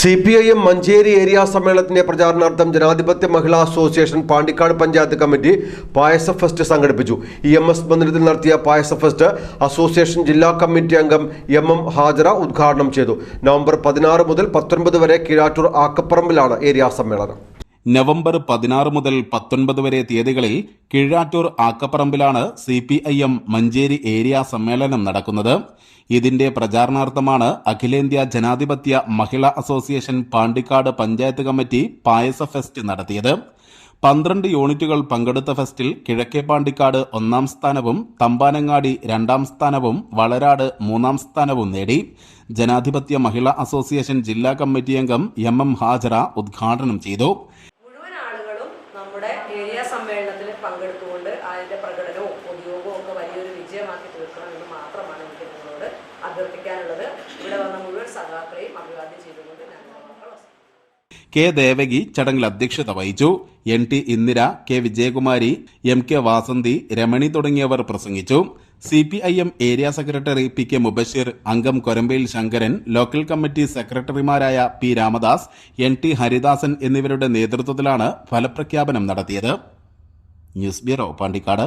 C P I M Manjeri area സമ്മേളനത്തിന്റെ പ്രചാരണാർത്ഥം ജനാധിപത്യ മഹിളാ അസോസിയേഷൻ പാണ്ടിക്കാട് പഞ്ചായത്ത് കമ്മിറ്റി പായസ ഫെസ്റ്റ് സംഘടിപ്പിച്ചു. ഇ എം എസ് മന്ദിരത്തിൽ നടത്തിയ പായസ ഫെസ്റ്റ് അസോസിയേഷൻ ജില്ലാ കമ്മിറ്റി അംഗം എം എം ഹാജറ ഉദ്ഘാടനം ചെയ്തു. നവംബർ പതിനാറ് മുതൽ പത്തൊൻപത് വരെ കീഴാറ്റൂർ ആക്കപ്പറമ്പിലാണ് ഏരിയ സമ്മേളനം. നവംബർ പതിനാറ് മുതൽ പത്തൊൻപത് വരെ തീയതികളിൽ Keezhattoor ആക്കപ്പറമ്പിലാണ് C P I M Manjeri area സമ്മേളനം നടക്കുന്നത്. ഇതിന്റെ പ്രചാരണാർത്ഥമാണ് അഖിലേന്ത്യാ ജനാധിപത്യ മഹിളാ അസോസിയേഷൻ പാണ്ടിക്കാട് പഞ്ചായത്ത് കമ്മിറ്റി പായസ ഫെസ്റ്റ് നടത്തിയത്. പന്ത്രണ്ട് യൂണിറ്റുകൾ പങ്കെടുത്ത ഫെസ്റ്റിൽ കിഴക്കേ പാണ്ടിക്കാട് ഒന്നാം സ്ഥാനവും തമ്പാനങ്ങാടി രണ്ടാം സ്ഥാനവും വളരാട് മൂന്നാം സ്ഥാനവും നേടി. ജനാധിപത്യ മഹിളാ അസോസിയേഷൻ ജില്ലാ കമ്മിറ്റി അംഗം എം എം ഹാജറ ഉദ്ഘാടനം ചെയ്തു. നമ്മുടെ ഏരിയ സമ്മേളനത്തിൽ പങ്കെടുത്തുകൊണ്ട് അതിന്റെ പ്രകടനവും പൊതുയോഗവും ഒക്കെ വലിയൊരു വിജയമാക്കി തീർക്കണം എന്ന് മാത്രമാണ് എനിക്ക് നിങ്ങളോട് അഭ്യർത്ഥിക്കാനുള്ളത്. ഇവിടെ വന്ന മുഴുവൻ സഖാക്കളെയും അഭിവാദ്യം ചെയ്തുകൊണ്ട് കെ ദേവകി ചടങ്ങിൽ അധ്യക്ഷത വഹിച്ചു. N T Indira K Vijayakumari M K Vasanthi Ramani തുടങ്ങിയവർ പ്രസംഗിച്ചു. C P I M area secretary P K Mubashir അംഗം കൊരമ്പയിൽ ശങ്കരൻ ലോക്കൽ കമ്മിറ്റി സെക്രട്ടറിമാരായ P Ramdas N T Haridasan എന്നിവരുടെ നേതൃത്വത്തിലാണ് ഫലപ്രഖ്യാപനം നടത്തിയത്. News bureau Pandikkad.